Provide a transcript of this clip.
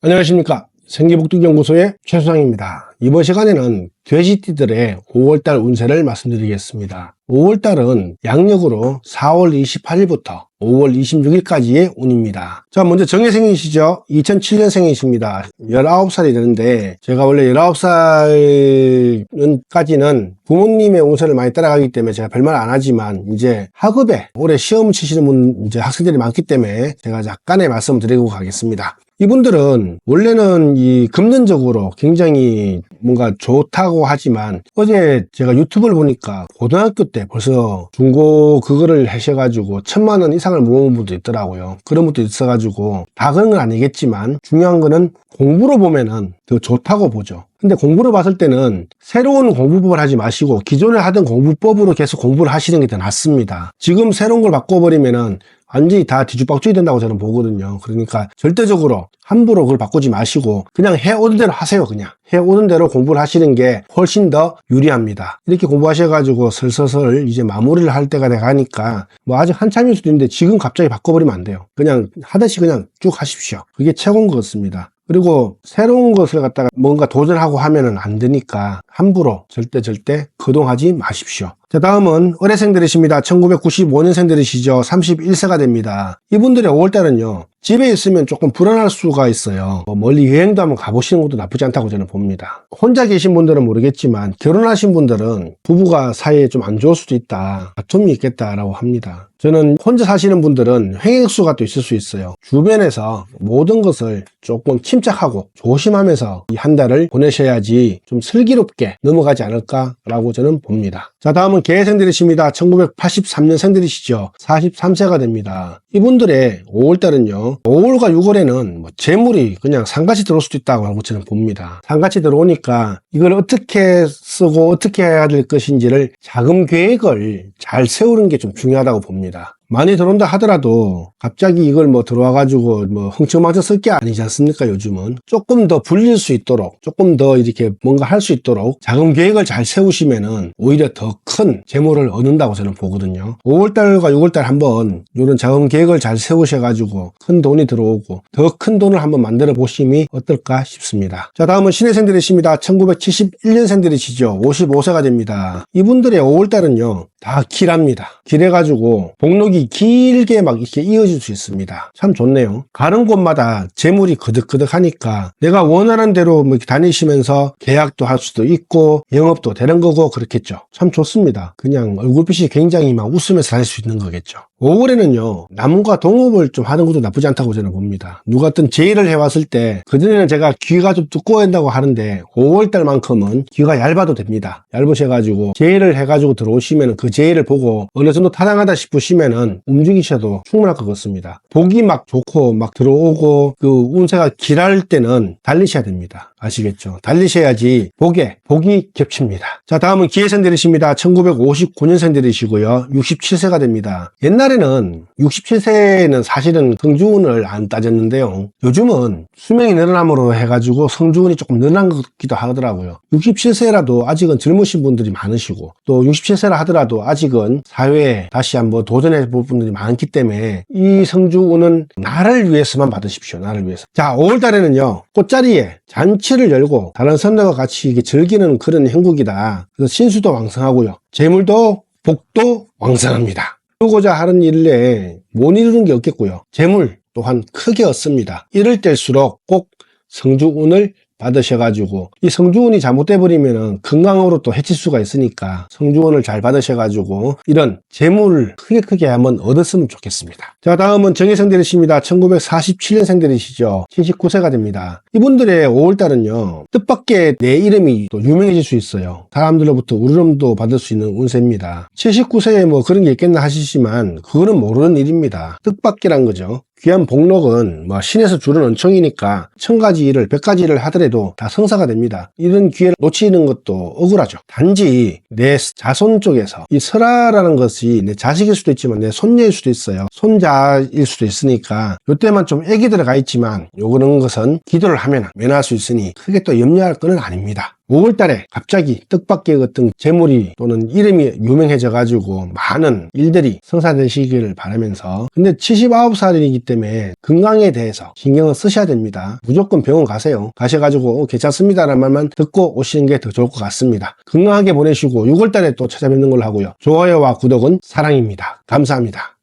안녕하십니까. 생기복두연구소의 최수상입니다. 이번 시간에는 돼지띠들의 5월달 운세를 말씀드리겠습니다. 5월달은 양력으로 4월 28일부터 5월 26일까지의 운입니다. 자 먼저 정혜생이시죠? 2007년생이십니다. 19살이 되는데 제가 원래 19살까지는 부모님의 운세를 많이 따라가기 때문에 제가 별말 안 하지만 이제 학업에 올해 시험 치시는 분 이제 학생들이 많기 때문에 제가 약간의 말씀을 드리고 가겠습니다 이분들은 원래는 이 금전적으로 굉장히 뭔가 좋다고 하지만 어제 제가 유튜브를 보니까 고등학교 때 벌써 중고 그거를 하셔가지고 천만 원 이상을 모은 분도 있더라고요. 그런 분도 있어가지고 다 그런 건 아니겠지만 중요한 거는 공부로 보면은 더 좋다고 보죠. 근데 공부를 봤을 때는 새로운 공부법을 하지 마시고 기존에 하던 공부법으로 계속 공부를 하시는 게 더 낫습니다. 지금 새로운 걸 바꿔버리면은 완전히 다 뒤죽박죽이 된다고 저는 보거든요. 그러니까 절대적으로 함부로 그걸 바꾸지 마시고 그냥 해오는 대로 하세요. 그냥 해오는 대로 공부를 하시는 게 훨씬 더 유리합니다. 이렇게 공부하셔가지고 슬슬슬 이제 마무리를 할 때가 돼가니까 뭐 아직 한참일 수도 있는데 지금 갑자기 바꿔버리면 안 돼요. 그냥 하듯이 그냥 쭉 하십시오. 그게 최고인 것 같습니다. 그리고 새로운 것을 갖다가 뭔가 도전하고 하면은 안 되니까 함부로 절대 절대 거동하지 마십시오. 자, 다음은 의뢰생들이십니다. 1995년생들이시죠. 31세가 됩니다. 이분들의 5월달은요. 집에 있으면 조금 불안할 수가 있어요. 뭐 멀리 여행도 한번 가보시는 것도 나쁘지 않다고 저는 봅니다. 혼자 계신 분들은 모르겠지만 결혼하신 분들은 부부가 사이에 좀 안 좋을 수도 있다. 다툼이 있겠다라고 합니다. 저는 혼자 사시는 분들은 횡행수가 또 있을 수 있어요. 주변에서 모든 것을 조금 침착하고 조심하면서 이 한 달을 보내셔야지 좀 슬기롭게 넘어가지 않을까 라고 저는 봅니다. 자, 다음은 개생들이십니다. 1983년 생들이시죠. 43세가 됩니다. 이분들의 5월달은요. 5월과 6월에는 뭐 재물이 그냥 상같이 들어올 수도 있다고 저는 봅니다. 상같이 들어오니까 이걸 어떻게 쓰고 어떻게 해야 될 것인지를 자금 계획을 잘 세우는 게 좀 중요하다고 봅니다. 많이 들어온다 하더라도 갑자기 이걸 뭐 들어와 가지고 뭐 흥청망청 쓸 게 아니지 않습니까 요즘은? 조금 더 불릴 수 있도록 조금 더 이렇게 뭔가 할 수 있도록 자금 계획을 잘 세우시면은 오히려 더 큰 재물을 얻는다고 저는 보거든요. 5월달과 6월달 한번 이런 자금 계획을 잘 세우셔 가지고 큰 돈이 들어오고 더 큰 돈을 한번 만들어 보심이 어떨까 싶습니다. 자 다음은 신혜생들이십니다. 1971년생들이시죠. 55세가 됩니다. 이분들의 5월달은요 다 길합니다 길해가지고 복록이 길게 막 이렇게 이어질 수 있습니다. 참 좋네요. 가는 곳마다 재물이 그득그득하니까 내가 원하는 대로 뭐 다니시면서 계약도 할 수도 있고 영업도 되는 거고 그렇겠죠. 참 좋습니다. 그냥 얼굴빛이 굉장히 막 웃으면서 다닐 수 있는 거겠죠. 5월에는요 나무가 동업을 좀 하는 것도 나쁘지 않다고 저는 봅니다 누가 어떤 제의를 해왔을 때 그전에는 제가 귀가 좀 두꺼워야 한다고 하는데 5월달만큼은 귀가 얇아도 됩니다 얇으셔가지고 제의를 해가지고 들어오시면 그 제의를 보고 어느 정도 타당하다 싶으시면은 움직이셔도 충분할 것 같습니다. 복이 막 좋고 막 들어오고 그 운세가 길할 때는 달리셔야 됩니다. 아시겠죠? 달리셔야지 복에 복이 겹칩니다. 자 다음은 기해생들이십니다. 1959년생들이시고요. 67세가 됩니다. 옛날 옛날에는 67세는 사실은 성주운을 안 따졌는데요. 요즘은 수명이 늘어남으로 해가지고 성주운이 조금 늘어난 것 같기도 하더라고요. 67세라도 아직은 젊으신 분들이 많으시고 또 67세라 하더라도 아직은 사회에 다시 한번 도전해 볼 분들이 많기 때문에 이 성주운은 나를 위해서만 받으십시오. 나를 위해서. 자, 5월 달에는요. 꽃자리에 잔치를 열고 다른 선녀와 같이 즐기는 그런 행국이다. 그래서 신수도 왕성하고요. 재물도 복도 왕성합니다. 이루고자 하는 일에 못 이루는 게 없겠고요. 재물 또한 크게 얻습니다. 이럴 때일수록 꼭 성주운을 받으셔가지고 이 성주운이 잘못돼 버리면 건강으로 또 해칠 수가 있으니까 성주운을 잘 받으셔가지고 이런 재물을 크게 크게 한번 얻었으면 좋겠습니다. 자 다음은 정혜생들이십니다. 1947년생들이시죠. 79세가 됩니다. 이분들의 5월달은요 뜻밖의 내 이름이 또 유명해질 수 있어요. 사람들로부터 우르름도 받을 수 있는 운세입니다. 79세에 뭐 그런 게 있겠나 하시지만 그거는 모르는 일입니다. 뜻밖이란 거죠 귀한 복록은 뭐 신에서 주는 은총이니까 천 가지 일을 백 가지 일을 하더라도 다 성사가 됩니다. 이런 기회를 놓치는 것도 억울하죠. 단지 내 자손 쪽에서 이 설아라는 것이 내 자식일 수도 있지만 내 손녀일 수도 있어요. 손자일 수도 있으니까 이때만 좀 애기 들어가 있지만 요그런 것은 기도를 하면 면할 수 있으니 크게 또 염려할 것은 아닙니다. 5월 달에 갑자기 뜻밖의 어떤 재물이 또는 이름이 유명해져 가지고 많은 일들이 성사되시기를 바라면서 근데 79살이기 때문에 건강에 대해서 신경을 쓰셔야 됩니다. 무조건 병원 가세요. 가셔가지고 어, 괜찮습니다라는 말만 듣고 오시는 게 더 좋을 것 같습니다. 건강하게 보내시고 6월 달에 또 찾아뵙는 걸로 하고요. 좋아요와 구독은 사랑입니다. 감사합니다.